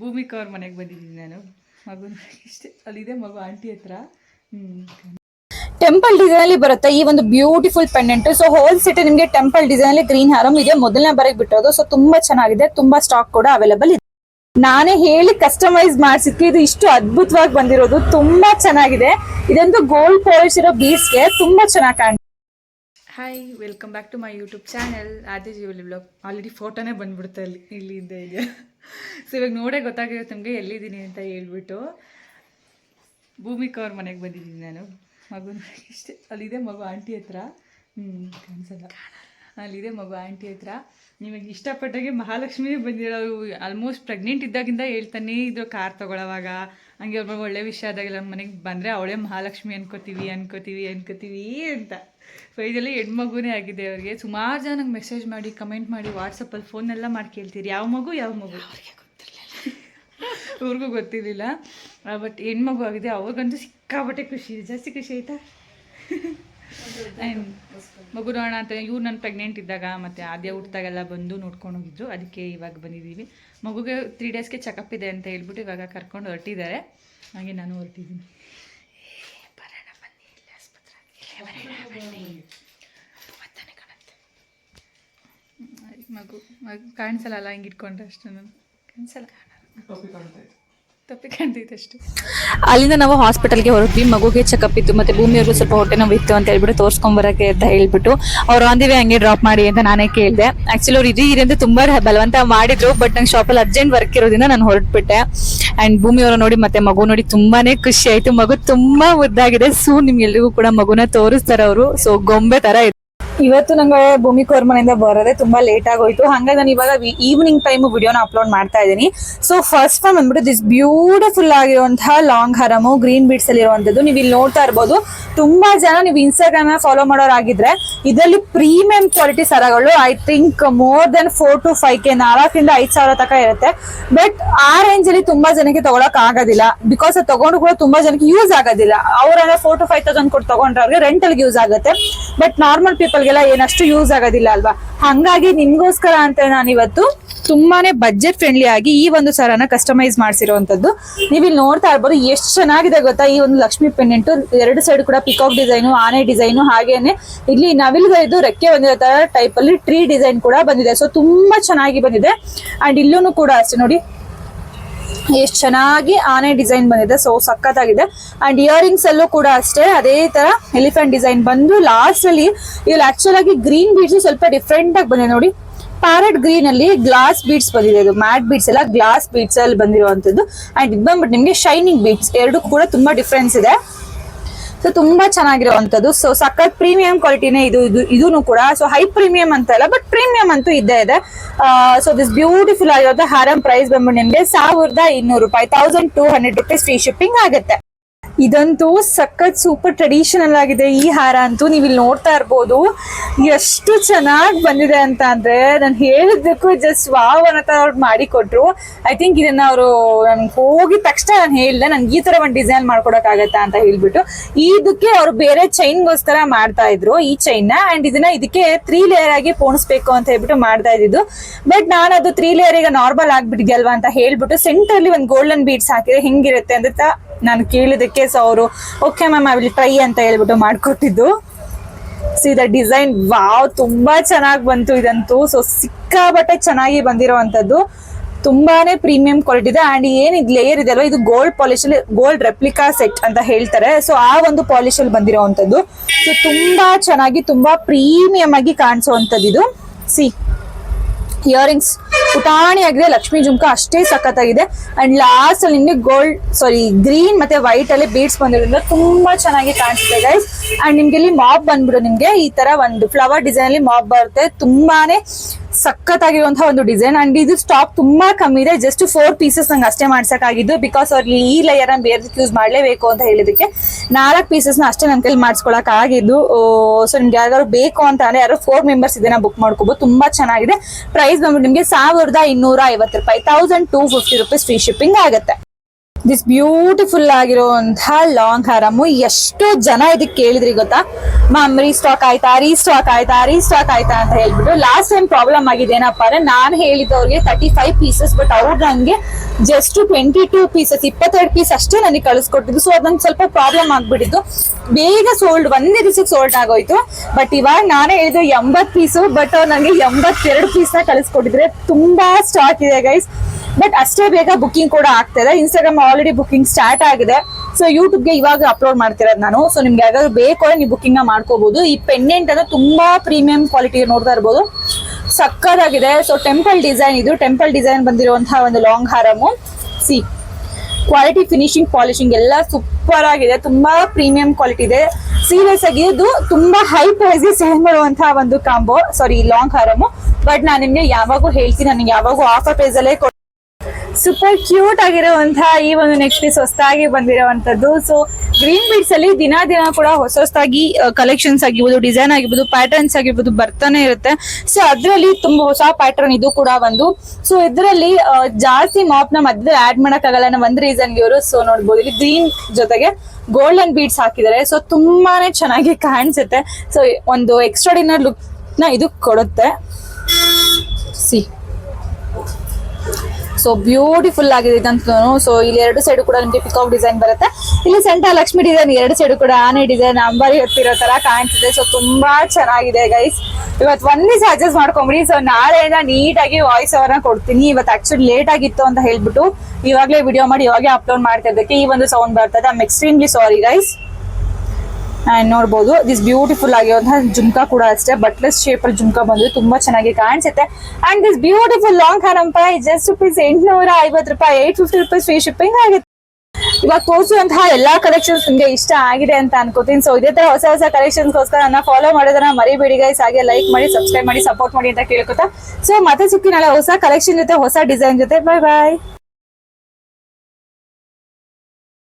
ಭೂಮಿಕಾ ಅವ್ರ ಮನೆಗೆ ಬಂದಿದ್ದೀನಿ ನಾನು. ಮಗು ಇಷ್ಟೇ. ಅಲ್ಲಿದೆ ಮಗು, ಆಂಟಿ ಹತ್ರ. ಟೆಂಪಲ್ ಡಿಸೈನ್ ಅಲ್ಲಿ ಬರುತ್ತೆ ಈ ಒಂದು beautiful pendant so whole set ನಿಮಗೆ ಟೆಂಪಲ್ ಡಿಸೈನ್ ಅಲ್ಲಿ ಗ್ರೀನ್ ಹಾರಂ ಇದೆ. ಮೊದಲನೇ ಬಾರಿಗೆ ಬಿಟ್ಟಿರೋದು. ಸೊ ತುಂಬಾ ಚೆನ್ನಾಗಿದೆ. ತುಂಬಾ ಸ್ಟಾಕ್ ಕೂಡ ಅವೈಲೇಬಲ್ ಇದೆ. ನಾನೇ ಹೇಳಿ ಕಸ್ಟಮೈಸ್ ಮಾಡಿಸಿದ್ಕೆ. ಇದು ಇಷ್ಟು ಅದ್ಭುತವಾಗಿ ಬಂದಿರೋದು. ತುಂಬಾ ಚೆನ್ನಾಗಿದೆ. ಇದೊಂದು ಗೋಲ್ಡ್ ಪಾಲಿಶ್ ಇರೋ ಬೀಡ್ಸ್ಗೆ ತುಂಬಾ ಚೆನ್ನಾಗಿ hi welcome back to my YouTube channel Aadi jewellery blog already ಫೋಟೋನೇ ಬಂದ್ಬಿಡುತ್ತೆ ಅಲ್ಲಿ ಇಲ್ಲಿಂದ ಇದೆ ಸೊ ಇವಾಗ ನೋಡೇ ಗೊತ್ತಾಗಿರುತ್ತೆ ನಿಮಗೆ, ಎಲ್ಲಿದ್ದೀನಿ ಅಂತ ಹೇಳ್ಬಿಟ್ಟು ಭೂಮಿಕಾ ಮನೆಗೆ ಬಂದಿದ್ದೀನಿ ನಾನು. ಮಗು ಇಷ್ಟೇ, ಅಲ್ಲಿದೆ ಮಗು ಆಂಟಿ ಹತ್ರ. ಹ್ಞೂ ಕಾಣಿಸಲ್ಲ. ಅಲ್ಲಿದೆ ಮಗು ಆಂಟಿ ಹತ್ರ. ನಿಮಗೆ ಇಷ್ಟಪಟ್ಟಾಗೆ ಮಹಾಲಕ್ಷ್ಮಿ ಬಂದಿರೋ ಆಲ್ಮೋಸ್ಟ್ ಪ್ರೆಗ್ನೆಂಟ್ ಇದ್ದಾಗಿಂದ ಹೇಳ್ತಾನೆ ಇದ್ರು ಕಾರ್ ತೊಗೊಳೋವಾಗ. ಹಂಗೆ ಒಬ್ಬ ಒಳ್ಳೆ ವಿಷಯ ಆದಾಗೆಲ್ಲ ಮನೆಗೆ ಬಂದರೆ ಅವಳೇ ಮಹಾಲಕ್ಷ್ಮಿ ಅನ್ಕೋತೀವಿ ಅನ್ಕೋತೀವಿ ಅನ್ಕೋತೀವಿ ಅಂತ. ಸೊ ಇದೆಲ್ಲ ಹೆಣ್ಮಗುನೇ ಆಗಿದೆ ಅವ್ರಿಗೆ. ಸುಮಾರು ಜನ ನಂಗೆ ಮೆಸೇಜ್ ಮಾಡಿ ಕಮೆಂಟ್ ಮಾಡಿ ವಾಟ್ಸಪ್ಪಲ್ಲಿ ಫೋನೆಲ್ಲ ಮಾಡಿ ಕೇಳ್ತೀರಿ. ಯಾವ ಮಗು ಯಾವ ಮಗು? ಅವ್ರಿಗೂ ಗೊತ್ತಿರಲಿಲ್ಲ. ಬಟ್ ಹೆಣ್ಮಗು ಆಗಿದೆ. ಅವ್ರಿಗಂತೂ ಸಿಕ್ಕಾಪಟ್ಟೆ ಖುಷಿ. ಇದೆ ಜಾಸ್ತಿ ಖುಷಿ ಆಯ್ತಾ? ಮಗು ನೋಡೋಣ ಅಂತ ಇವ್ರು ನಾನು ಪ್ರೆಗ್ನೆಂಟ್ ಇದ್ದಾಗ ಮತ್ತು ಆದ್ಯ ಹುಟ್ಟಿದಾಗೆಲ್ಲ ಬಂದು ನೋಡ್ಕೊಂಡು ಹೋಗಿದ್ರು. ಅದಕ್ಕೆ ಇವಾಗ ಬಂದಿದ್ದೀವಿ ಮಗುಗೆ ತ್ರೀ ಡೇಸ್ಗೆ ಚೆಕಪ್ ಇದೆ ಅಂತ ಹೇಳ್ಬಿಟ್ಟು ಇವಾಗ ಕರ್ಕೊಂಡು ಹೊರಟಿದ್ದಾರೆ. ಹಾಗೆ ನಾನು ಹೊರಟಿದ್ದೀನಿ. ಬರೋಣ ಬನ್ನಿ. ಆಸ್ಪತ್ರೆ ಇಲ್ಲೇ ಬರೋಣ ಬನ್ನಿ ಮತ್ತಾನೆ ಕಾಣುತ್ತೆ ಹ್ಮ್, ಮಗು ಮಗು ಕಾಣಿಸಲ್ಲ ಅಲ್ಲ ಹಿಂಗೆ ಇಟ್ಕೊಂಡ್ರೆ ಅಷ್ಟು ನಾನು. ಕಾಣಿಸಲ್ಲ ತಪ್ಪಿ ಕಾಣ್ತೈತೆ ಅಷ್ಟು. ಅಲ್ಲಿಂದ ನಾವು ಹಾಸ್ಪಿಟಲ್ಗೆ ಹೊರಟ್ವಿ. ಮಗುಗೆ ಚೆಕಪ್ ಇತ್ತು ಮತ್ತೆ ಭೂಮಿಯವ್ರಿಗೂ ಸ್ವಲ್ಪ ಹೊಟ್ಟೆ ನೋವು ಇತ್ತು ಅಂತ ಹೇಳ್ಬಿಟ್ಟು ತೋರ್ಸ್ಕೊಂಡ್ ಬರಕ್ಕೆ ಅಂತ ಹೇಳ್ಬಿಟ್ಟು ಅವ್ರು ಆನ್ ದಿ ವೇ ಹಂಗೆ ಡ್ರಾಪ್ ಮಾಡಿ ಅಂತ ನಾನೇ ಕೇಳಿದೆ. ಆಕ್ಚುಲಿ ಅವ್ರು ಇಡೀ ಇರಂತ ತುಂಬಾ ಬಲವಂತ ಮಾಡಿದ್ರು ಬಟ್ ನಂಗೆ ಶಾಪಲ್ಲಿ ಅರ್ಜೆಂಟ್ ವರ್ಕ್ ಇರೋದ್ರಿಂದ ನಾನು ಹೊರಟ್ಬಿಟ್ಟೆ. ಅಂಡ್ ಭೂಮಿಯವರು ನೋಡಿ ಮತ್ತೆ ಮಗು ನೋಡಿ ತುಂಬಾನೇ ಖುಷಿ ಆಯ್ತು. ಮಗು ತುಂಬಾ ಉದ್ದಾಗಿದೆ ಸೂ ನಿಮ್ಗೆಲ್ರಿಗೂ ಕೂಡ ಮಗುನ ತೋರಿಸ್ತಾರೆ ಅವರು. ಸೊ ಗೊಂಬೆ ತರ ಇದೆ ಇವತ್ತು ನಂಗೆ ಭೂಮಿ ಮನೆಯಿಂದ ಬರೋದೇ ತುಂಬಾ ಲೇಟ್ ಆಗೋಯ್ತು. ಹಂಗಾಗಿ ನಾನು ಇವಾಗ ಈವ್ನಿಂಗ್ ಟೈಮ್ ವಿಡಿಯೋನ ಅಪ್ಲೋಡ್ ಮಾಡ್ತಾ ಇದ್ದೀನಿ. ಸೊ ಫಸ್ಟ್ ಟೈಮ್ ಬಂದ್ಬಿಟ್ಟು ದಿಸ್ ಬ್ಯೂಟಿಫುಲ್ ಆಗಿರುವಂತಹ ಲಾಂಗ್ ಹರಮು ಗ್ರೀನ್ ಬೀಟ್ಸ್ ಅಲ್ಲಿ ಇರುವಂತದ್ದು ನೀವು ಇಲ್ಲಿ ನೋಡ್ತಾ ಇರ್ಬೋದು. ತುಂಬಾ ಜನ ನೀವು ಇನ್ಸ್ಟಾಗ್ರಾಮ್ ಫಾಲೋ ಮಾಡೋರಾಗಿದ್ರೆ ಇದರಲ್ಲಿ premium quality ಸರಗಳು I think more than four to five K ನಾಲ್ಕರಿಂದ ಐದ್ ಸಾವಿರ ತನಕ ಇರುತ್ತೆ. ಬಟ್ ಆ ರೇಂಜ್ ಅಲ್ಲಿ ತುಂಬಾ ಜನಕ್ಕೆ ತಗೊಳಕ್ ಆಗೋದಿಲ್ಲ. ಬಿಕಾಸ್ ಅದು ತಗೊಂಡು ಕೂಡ ತುಂಬಾ ಜನಕ್ಕೆ ಯೂಸ್ ಆಗೋದಿಲ್ಲ. ಅವ್ರೆಲ್ಲ ಫೋರ್ ಟು ಫೈವ್ ತೌಸಂಡ್ ಕೊಟ್ಟು ತಗೊಂಡ್ರೆ ಅವ್ರಿಗೆ ರೆಂಟಲ್ಲಿ ಯೂಸ್ ಆಗುತ್ತೆ. ಬಟ್ ನಾರ್ಮಲ್ ಪೀಪಲ್ಗೆಲ್ಲ ಏನಷ್ಟು ಯೂಸ್ ಆಗೋದಿಲ್ಲ ಅಲ್ವಾ? ಹಂಗಾಗಿ ನಿಮ್ಗೋಸ್ಕರ ಅಂತ ನಾನು ಇವತ್ತು ತುಂಬಾನೇ ಬಜೆಟ್ ಫ್ರೆಂಡ್ಲಿ ಆಗಿ ಈ ಒಂದು ಸರನ ಕಸ್ಟಮೈಸ್ ಮಾಡಿಸಿರುವಂತದ್ದು ನೀವು ಇಲ್ಲಿ ನೋಡ್ತಾ ಇರ್ಬೋದು, ಎಷ್ಟು ಚೆನ್ನಾಗಿದೆ ಗೊತ್ತಾ? ಈ ಒಂದು ಲಕ್ಷ್ಮಿ ಪೆಂಡೆಂಟ್ ಎರಡು ಸೈಡ್ ಕೂಡ ಪಿಕಾಕ್ ಡಿಸೈನು ಆನೆ ಡಿಸೈನು ಹಾಗೇನೆ ಇಲ್ಲಿ ನವಿಲುಗಳಿದ್ದು ರೆಕ್ಕೆ ಬಂದಿರೋ ತರ ಟೈಪ್ ಅಲ್ಲಿ ಟ್ರೀ ಡಿಸೈನ್ ಕೂಡ ಬಂದಿದೆ. ಸೊ ತುಂಬಾ ಚೆನ್ನಾಗಿ ಬಂದಿದೆ. ಅಂಡ್ ಇಲ್ಲೂ ಕೂಡ ಅಷ್ಟೇ ನೋಡಿ ಎಷ್ಟು ಚೆನ್ನಾಗಿ ಆನೆ ಡಿಸೈನ್ ಬಂದಿದೆ. ಸೊ ಸಖತ್ತಾಗಿದೆ. ಅಂಡ್ ಇಯರಿಂಗ್ಸ್ ಅಲ್ಲೂ ಕೂಡ ಅಷ್ಟೇ. ಅದೇ ತರ ಎಲಿಫೆಂಟ್ ಡಿಸೈನ್ ಬಂದು ಲಾಸ್ಟ್ ಅಲ್ಲಿ ಇಲ್ಲಿ ಆಕ್ಚುಲ್ ಆಗಿ ಗ್ರೀನ್ ಬೀಡ್ಸ್ ಸ್ವಲ್ಪ ಡಿಫ್ರೆಂಟ್ ಆಗಿ ಬಂದಿದೆ. ನೋಡಿ ಪ್ಯಾರೆಟ್ ಗ್ರೀನ್ ಅಲ್ಲಿ ಗ್ಲಾಸ್ ಬೀಡ್ಸ್ ಬಂದಿದೆ ಇದು. ಮ್ಯಾಟ್ ಬೀಡ್ಸ್ ಎಲ್ಲ ಗ್ಲಾಸ್ ಬೀಡ್ಸ್ ಅಲ್ಲಿ ಬಂದಿರುವಂತದ್ದು. ಅಂಡ್ ಇದು ಬಂದ್ಬಿಟ್ಟು ನಿಮಗೆ ಶೈನಿಂಗ್ ಬೀಡ್ಸ್ ಎರಡು ಕೂಡ ತುಂಬಾ ಡಿಫ್ರೆನ್ಸ್ ಇದೆ. ಸೊ ತುಂಬಾ ಚೆನ್ನಾಗಿರುವಂತದ್ದು ಸೊ ಸಖತ್ ಪ್ರೀಮಿಯಂ ಕ್ವಾಲಿಟಿನೇ ಇದು ಇದು ಇದೂ ಕೂಡ. ಸೊ ಹೈ ಪ್ರೀಮಿಯಂ ಅಂತ ಇಲ್ಲ ಬಟ್ ಪ್ರೀಮಿಯಂ ಅಂತೂ ಇದ್ದೇ ಇದೆ. ಸೊ ದಿಸ್ ಬ್ಯೂಟಿಫುಲ್ ಆಗಿರೋದು ಹಾರಂ ಪ್ರೈಸ್ ಬಂದ್ಬಿಟ್ಟು ನಿಮಗೆ ಸಾವಿರದ ಇನ್ನೂರು ರೂಪಾಯಿ thousand two hundred rupees free shipping ಆಗುತ್ತೆ. ಇದಂತೂ ಸಖತ್ ಸೂಪರ್ ಟ್ರೆಡಿಷನಲ್ ಆಗಿದೆ. ಈ ಹಾರ ಅಂತೂ ನೀವು ಇಲ್ಲಿ ನೋಡ್ತಾ ಇರ್ಬೋದು. ಎಷ್ಟು ಚೆನ್ನಾಗಿ ಬಂದಿದೆ ಅಂತ ಅಂದ್ರೆ ನಾನು ಹೇಳಿದ್ದಕ್ಕೂ ಜಸ್ಟ್ ವಾವ್ ಅನ್ನೋ ಅವ್ರು ಮಾಡಿ ಕೊಟ್ರು. ಐ ಥಿಂಕ್ ಇದನ್ನ ಅವರು ನನ್ಗೆ ಹೋಗಿದ ತಕ್ಷಣ ನಾನು ಹೇಳಿದೆ ನನ್ಗೆ ಈ ತರ ಒಂದು ಡಿಸೈನ್ ಮಾಡ್ಕೊಡಕ್ಕಾಗತ್ತಾ ಅಂತ ಹೇಳ್ಬಿಟ್ಟು ಇದಕ್ಕೆ ಅವರು ಬೇರೆ ಚೈನ್ಗೋಸ್ಕರ ಮಾಡ್ತಾ ಇದ್ರು ಈ ಚೈನ್ನ ಅಂಡ್ ಇದನ್ನ ಇದಕ್ಕೆ ತ್ರೀ ಲೇಯರ್ ಆಗಿ ಪೋಣಿಸ್ಬೇಕು ಅಂತ ಹೇಳ್ಬಿಟ್ಟು ಮಾಡ್ತಾ ಇದ್ದಿದ್ದು. ಬಟ್ ನಾನು ಅದು ತ್ರೀ ಲೇಯರ್ ಈಗ ನಾರ್ಮಲ್ ಆಗ್ಬಿಟ್ಟಿದ್ಯಲ್ವಾ ಅಂತ ಹೇಳ್ಬಿಟ್ಟು ಸೆಂಟರ್ ಅಲ್ಲಿ ಒಂದು ಗೋಲ್ಡನ್ ಬೀಡ್ಸ್ ಹಾಕಿದ್ರೆ ಹೆಂಗಿರುತ್ತೆ ಅಂತ ನಾನು ಕೇಳಿದಕ್ಕೆ ಸೊ ಅವರು okay ma'am I will try ಅಂತ ಹೇಳ್ಬಿಟ್ಟು ಮಾಡ್ಕೊಟ್ಟಿದ್ದು. ಸೊ ಇದ ಡಿಸೈನ್ ವಾವ್ ತುಂಬಾ ಚೆನ್ನಾಗಿ ಬಂತು ಇದಂತೂ. ಸೊ ಸಿಕ್ಕಾಬಟ್ಟೆ ಚೆನ್ನಾಗಿ ಬಂದಿರೋವಂಥದ್ದು. ತುಂಬಾನೇ ಪ್ರೀಮಿಯಂ ಕ್ವಾಲಿಟಿ ಇದೆ. ಅಂಡ್ ಏನ್ ಇದು ಲೇಯರ್ ಇದೆ ಅಲ್ವಾ? ಇದು ಗೋಲ್ಡ್ ಪಾಲಿಶ್ ಅಲ್ಲಿ ಗೋಲ್ಡ್ ರೆಪ್ಲಿಕಾ ಸೆಟ್ ಅಂತ ಹೇಳ್ತಾರೆ. ಸೊ ಆ ಒಂದು ಪಾಲಿಶ್ ಅಲ್ಲಿ ಬಂದಿರೋವಂಥದ್ದು. ಸೊ ತುಂಬಾ ಚೆನ್ನಾಗಿ, ತುಂಬಾ ಪ್ರೀಮಿಯಂ ಆಗಿ ಕಾಣಿಸುವಂಥದ್ದು ಇದು. ಸಿ ಇಯರಿಂಗ್ಸ್ ಪುಟಾಣಿ ಆಗಿದೆ. ಲಕ್ಷ್ಮೀ ಜುಮ್ಕ ಅಷ್ಟೇ ಸಖತ್ತಾಗಿದೆ. ಅಂಡ್ ಲಾಸ್ಟ್ ಅಲ್ಲಿ ನಿಮ್ಗೆ ಗೋಲ್ಡ್ ಸಾರಿ ಗ್ರೀನ್ ಮತ್ತೆ ವೈಟ್ ಅಲ್ಲಿ ಬೀಡ್ಸ್ ಬಂದಿರೋದ್ರಿಂದ ತುಂಬಾ ಚೆನ್ನಾಗಿ ಕಾಣಿಸುತ್ತೆ ಗೈಸ್ ಅಂಡ್ ನಿಮ್ಗೆ ಇಲ್ಲಿ ಮಾಪ್ ಬಂದ್ಬಿಡು ನಿಮ್ಗೆ. ಈ ತರ ಒಂದು ಫ್ಲವರ್ ಡಿಸೈನ್ ಅಲ್ಲಿ ಮಾಪ್ ಬರುತ್ತೆ. ತುಂಬಾನೇ ಸಖತ್ತಾಗಿರುವಂತಹ ಒಂದು ಡಿಸೈನ್ ಅಂಡ್ ಇದು ಸ್ಟಾಕ್ ತುಂಬಾ ಕಮ್ಮಿ ಇದೆ. ಜಸ್ಟ್ ಫೋರ್ ಪೀಸಸ್ ನಂಗೆ ಅಷ್ಟೇ ಮಾಡ್ಸಕ್ಕಾಗಿದ್ದು. ಬಿಕಾಸ್ ಅವ್ರಿಗೆ ಈ ಲೇಯರ್ ಬೇರೆ ಯೂಸ್ ಮಾಡಲೇಬೇಕು ಅಂತ ಹೇಳಿದಕ್ಕೆ ನಾಲ್ಕು ಪೀಸಸ್ನ ಅಷ್ಟೇ ನನ್ನ ಕೈಲಿ ಮಾಡಿಸ್ಕೊಳಕ್ ಆಗಿದ್ದು. ಸೊ ನಿಮ್ಗೆ ಯಾರು ಬೇಕು ಅಂತ ಅಂದ್ರೆ ಯಾರು ಫೋರ್ ಮೆಂಬರ್ಸ್ ಇದನ್ನ ಬುಕ್ ಮಾಡ್ಕೋಬಹುದು ತುಂಬಾ ಚೆನ್ನಾಗಿದೆ. ಪ್ರೈಸ್ ಬಂದ್ಬಿಟ್ಟು ನಿಮ್ಗೆ ಸಾವಿರದ ಇನ್ನೂರ ಐವತ್ತು ರೂಪಾಯಿ thousand two fifty rupees free shipping ಆಗುತ್ತೆ. ದಿಸ್ ಬ್ಯೂಟಿಫುಲ್ ಆಗಿರುವಂತಹ ಲಾಂಗ್ ಹಾರಮು ಎಷ್ಟು ಜನ ಇದಕ್ಕೆ ಕೇಳಿದ್ರಿ ಗೊತ್ತಾ? ಮ್ಯಾಮ್ ರೀಸ್ಟಾಕ್ ಆಯ್ತಾ? ರೀಸ್ಟಾಕ್ ಆಯ್ತಾ? ರೀಸ್ಟಾಕ್ ಆಯ್ತಾ ಅಂತ ಹೇಳ್ಬಿಟ್ಟು ಲಾಸ್ಟ್ ಟೈಮ್ ಪ್ರಾಬ್ಲಮ್ ಆಗಿದೆ ಏನಪ್ಪ ಅಂದ್ರೆ ನಾನು ಹೇಳಿದವ್ರಿಗೆ ತರ್ಟಿ ಫೈವ್ ಪೀಸಸ್ ಬಟ್ ಅವ್ರು ನಂಗೆ ಜಸ್ಟ್ ಟ್ವೆಂಟಿ ಟೂ ಪೀಸಸ್ ಇಪ್ಪತ್ತೆರಡು ಪೀಸ್ ಅಷ್ಟೇ ನನಗೆ ಕಳಿಸ್ಕೊಟ್ಟಿದ್ದು ಸೊ ಅದಂಗೆ ಸ್ವಲ್ಪ ಪ್ರಾಬ್ಲಮ್ ಆಗ್ಬಿಟ್ಟಿದ್ದು ಬೇಗ ಸೋಲ್ಡ್ ಒಂದೇ ದಿವಸಕ್ಕೆ ಸೋಲ್ಡ್ ಆಗೋಯ್ತು. ಬಟ್ ಇವಾಗ ನಾನೇ ಹೇಳಿದ್ದು ಎಂಬತ್ತು ಪೀಸು ಬಟ್ ನನಗೆ ಎಂಬತ್ತೆರಡು ಪೀಸ್ನ ಕಳಿಸ್ಕೊಟ್ಟಿದ್ರೆ ತುಂಬಾ ಸ್ಟಾಕ್ ಇದೆ ಗೈಸ್ ಬಟ್ ಅಷ್ಟೇ ಬೇಗ ಬುಕಿಂಗ್ ಕೂಡ ಆಗ್ತಿದೆ ಇನ್ಸ್ಟಾಗ್ರಾಮ್ ಆಲ್ರೆಡಿ ಬುಕ್ಕಿಂಗ್ ಸ್ಟಾರ್ಟ್ ಆಗಿದೆ. ಸೊ ಯೂಟ್ಯೂಬ್ಗೆ ಇವಾಗ ಅಪ್ಲೋಡ್ ಮಾಡ್ತಿರೋದು ನಾನು. ಸೊ ನಿಮ್ಗೆ ಯಾವ್ದಾದ್ರು ಬೇಕು ಅಂದ್ರೆ ನೀವು ಬುಕ್ಕಿಂಗ್ ಮಾಡ್ಕೋಬಹುದು ಈ ಪೆಂಡೆಂಟ್ ಅಂದ್ರೆ ತುಂಬಾ ಪ್ರೀಮಿಯಂ ಕ್ವಾಲಿಟಿ ನೋಡ್ತಾ ಇರ್ಬೋದು. ಸಕ್ಕದಾಗಿದೆ ಸೊ ಟೆಂಪಲ್ ಡಿಸೈನ್ ಇದು. ಟೆಂಪಲ್ ಡಿಸೈನ್ ಬಂದಿರುವಂತಹ ಒಂದು ಲಾಂಗ್ ಹಾರಮು ಸಿ ಕ್ವಾಲಿಟಿ ಫಿನಿಶಿಂಗ್ ಪಾಲಿಶಿಂಗ್ ಎಲ್ಲ ಸೂಪರ್ ಆಗಿದೆ. ತುಂಬಾ ಪ್ರೀಮಿಯಂ ಕ್ವಾಲಿಟಿ ಇದೆ. ಸೀರಿಯಸ್ ಆಗಿ ಇದು ತುಂಬಾ ಹೈ ಪ್ರೈಸ್ ಸೇಲ್ ಮಾಡುವಂತಹ ಒಂದು ಕಾಂಬೋ ಸಾರಿ ಲಾಂಗ್ ಹಾರಮು ಬಟ್ ನಾನು ನಿಮ್ಗೆ ಯಾವಾಗೂ ಹೇಳ್ತೀನಿ. ನನಗೆ ಯಾವಾಗೂ ಆಫರ್ ಪ್ರೈಸ್ ಅಲ್ಲೇ ಸೂಪರ್ ಕ್ಯೂಟ್ ಆಗಿರುವಂತಹ ಈ ಒಂದು ನೆಕ್ಸ್ಟ್ ಪೀಸ್ ಹೊಸದಾಗಿ ಬಂದಿರುವಂತದ್ದು. ಸೊ ಗ್ರೀನ್ ಬೀಡ್ಸ್ ಅಲ್ಲಿ ದಿನ ದಿನ ಕೂಡ ಹೊಸ ಹೊಸದಾಗಿ ಕಲೆಕ್ಷನ್ಸ್ ಆಗಿರ್ಬೋದು ಡಿಸೈನ್ ಆಗಿರ್ಬೋದು ಪ್ಯಾಟರ್ನ್ಸ್ ಆಗಿರ್ಬೋದು ಬರ್ತಾನೆ ಇರುತ್ತೆ. ಸೊ ಅದರಲ್ಲಿ ತುಂಬಾ ಹೊಸ ಪ್ಯಾಟರ್ನ್ ಇದು ಕೂಡ ಒಂದು ಸೊ ಇದರಲ್ಲಿ ಜಾಸ್ತಿ ಮಾಪ್ನ ಮಧ್ಯದಲ್ಲಿ ಆಡ್ ಮಾಡಕ್ಕಾಗಲ್ಲ. ಅನ್ನೋ ಒಂದು ರೀಸನ್ ಇವರು ಸೊ ನೋಡ್ಬೋದು. ಇಲ್ಲಿ ಗ್ರೀನ್ ಜೊತೆಗೆ ಗೋಲ್ಡನ್ ಬೀಡ್ಸ್ ಹಾಕಿದ್ದಾರೆ. ಸೊ ತುಂಬಾನೇ ಚೆನ್ನಾಗಿ ಕಾಣಿಸುತ್ತೆ. ಸೊ ಒಂದು ಎಕ್ಸ್ಟ್ರಾಡಿನರ್ ಲುಕ್ನ ಇದು ಕೊಡುತ್ತೆ. ಸಿ ಸೊ ಬ್ಯೂಟಿಫುಲ್ ಆಗಿದೆ ಇದಂತೂ. ಸೊ ಇಲ್ಲಿ ಎರಡು ಸೈಡ್ ಕೂಡ ನಿಮಗೆ ಪಿಕಾಕ್ ಡಿಸೈನ್ ಬರುತ್ತೆ. ಇಲ್ಲಿ ಸೆಂಟರ್ ಲಕ್ಷ್ಮಿ ಡಿಸೈನ್ ಎರಡು ಸೈಡ್ ಕೂಡ ಆನೆ ಡಿಸೈನ್ ಅಂಬಾರಿ ಹೊತ್ತಿರೋ ತರ ಕಾಣ್ತಿದೆ. ಸೊ ತುಂಬಾ ಚೆನ್ನಾಗಿದೆ ಗೈಸ್ ಇವತ್ತು ಒಂದೇ ಚಾರ್ಜಸ್ ಮಾಡ್ಕೊಂಬಿಡಿ. ಸೊ ನಾಳೆಯಿಂದ ನೀಟಾಗಿ ವಾಯ್ಸ್ ಅವರ್ನ ಕೊಡ್ತೀನಿ. ಇವತ್ತು ಆಕ್ಚುಲಿ ಲೇಟ್ ಆಗಿತ್ತು ಅಂತ ಹೇಳ್ಬಿಟ್ಟು ಇವಾಗಲೇ ವಿಡಿಯೋ ಮಾಡಿ ಇವಾಗಲೇ ಅಪ್ಲೋಡ್ ಮಾಡ್ತಿದ್ದಕ್ಕೆ ಈ ಒಂದು ಸೌಂಡ್ ಬರ್ತದೆ. ಐಮ್ ಎಕ್ಸ್ಟ್ರೀಮ್ಲಿ ಸಾರಿ ಗೈಸ್ ನೋಡ್ಬೋದು. ದಿಸ್ ಬ್ಯೂಟಿಫುಲ್ ಆಗಿರುವಂತಹ ಜುಮ್ಕಾ ಕೂಡ ಅಷ್ಟೇ. ಬಟ್ಲೆಸ್ ಶೇಪ್ ಅಲ್ಲಿ ಜುಮ್ಕಾ ಬಂದು ತುಂಬಾ ಚೆನ್ನಾಗಿ ಕಾಣಿಸುತ್ತೆ. ಅಂಡ್ ದಿಸ್ ಬ್ಯೂಟಿಫುಲ್ ಲಾಂಗ್ ಹಾರಂ ಜಸ್ಟ್ ರುಪೀಸ್ ಎಂಟುನೂರ ಐವತ್ತು ರೂಪಾಯಿ eight fifty rupees free shipping ಆಗುತ್ತೆ ಇವಾಗ ತೋರಿಸುವಂತಹ ಎಲ್ಲಾ ಕಲೆಕ್ಷನ್ಸ್ ನಿಮ್ಗೆ ಇಷ್ಟ ಆಗಿದೆ ಅಂತ ಅನ್ಕೋತೀನಿ. ಸೊ ಇದೇ ತರ ಹೊಸ ಹೊಸ ಕಲೆಕ್ಷನ್ಸ್ ಗೋಸ್ಕರ ನನ್ನ ಫಾಲೋ ಮಾಡೋದನ್ನ ಮರಿಬೇಡಿ ಗೈಸ್ ಹಾಗೆ ಲೈಕ್ ಮಾಡಿ ಸಬ್ಸ್ಕ್ರೈಬ್ ಮಾಡಿ ಸಪೋರ್ಟ್ ಮಾಡಿ ಅಂತ ಕೇಳ್ಕೊತಾ. ಸೊ ಮತ್ತೆ ಸಿಕ್ಕಿನಲ್ಲ ಹೊಸ ಕಲೆಕ್ಷನ್ ಜೊತೆ, ಹೊಸ ಡಿಸೈನ್ ಜೊತೆ. ಬಾಯ್ ಬಾಯ್